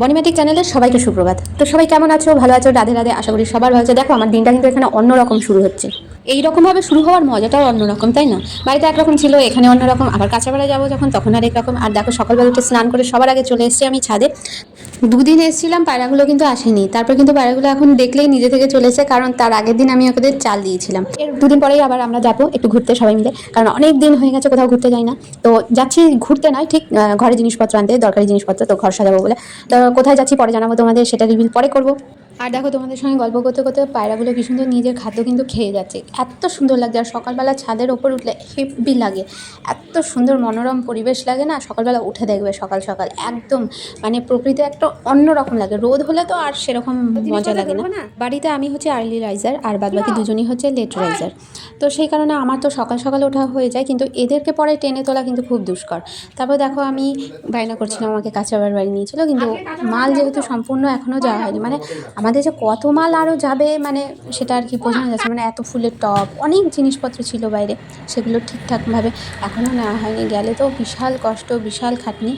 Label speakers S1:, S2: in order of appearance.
S1: বনিম্যাটিক চ্যানেলের সবাইকে সুপ্রভাত। তো সবাই কেমন আছো? ভালো আছো? রাধে রাধে, আশা করি সবার ভালো আছে। দেখো, আমার দিনটা কিন্তু এখানে অন্যরকম শুরু হচ্ছে। এই রকমভাবে শুরু হওয়ার মজাটাও অন্যরকম, তাই না? বাড়িতে একরকম ছিল, এখানে অন্যরকম। আবার কাঁচাপাড়া যাব যখন, তখন আর একরকম। আর দেখো, সকালবেলা উঠে স্নান করে সবার আগে চলে এসেছি আমি ছাদে। দুদিন এসেছিলাম, পায়রাগুলো কিন্তু আসেনি। তারপর কিন্তু পায়রাগুলো এখন দেখলেই নিজে থেকে চলে এসেছে কারণ তার আগের দিন আমি ওদের চাল দিয়েছিলাম। এর দুদিন পরেই আবার আমরা যাব একটু ঘুরতে সবাই মিলে, কারণ অনেক দিন হয়ে গেছে কোথাও ঘুরতে যাই না। তো যাচ্ছি ঘুরতে নয়, ঠিক ঘরে জিনিসপত্র আনতে, দরকারি জিনিসপত্র, তো ঘর সাজাবো বলে। তো কোথায় যাচ্ছি পরে জানাব তোমাদের, সেটা রিভিল পরে করব। আর দেখো তোমাদের সঙ্গে গল্প করতে করতে পায়রাগুলো কি সুন্দর নিজের খাদ্য কিন্তু খেয়ে যাচ্ছে। এত সুন্দর লাগছে আর সকালবেলা ছাদের ওপর উঠলে হেভি লাগে। এত সুন্দর মনোরম পরিবেশ লাগে না সকালবেলা উঠে দেখবে সকাল সকাল। একদম মানে প্রকৃতি একটা অন্যরকম লাগে। রোদ হলে তো আর সেরকম মজা লাগে না। বাড়িতে আমি হচ্ছে আর্লি রাইজার আর বাদ বাকি দুজনই হচ্ছে লেট রাইজার তো সেই কারণে আমার তো সকাল সকাল ওঠা হয়ে যায় কিন্তু এদেরকে পরে টেনে তোলা কিন্তু খুব দুষ্কর। তারপর দেখো আমি বায়না করছিলাম আমাকে কাঁচাবার বাড়ি নিয়েছিল কিন্তু মাল যেহেতু সম্পূর্ণ এখনও যাওয়া হয়নি। মানে আমাদের যে কত মাল আরও যাবে মানে সেটা আর কি বোঝানো যাচ্ছে মানে এত ফুলের টপ অনেক জিনিসপত্র ছিল বাইরে, সেগুলো ঠিকঠাকভাবে এখনও নেওয়া হয়নি। গেলে তো বিশাল কষ্ট, বিশাল খাটনি।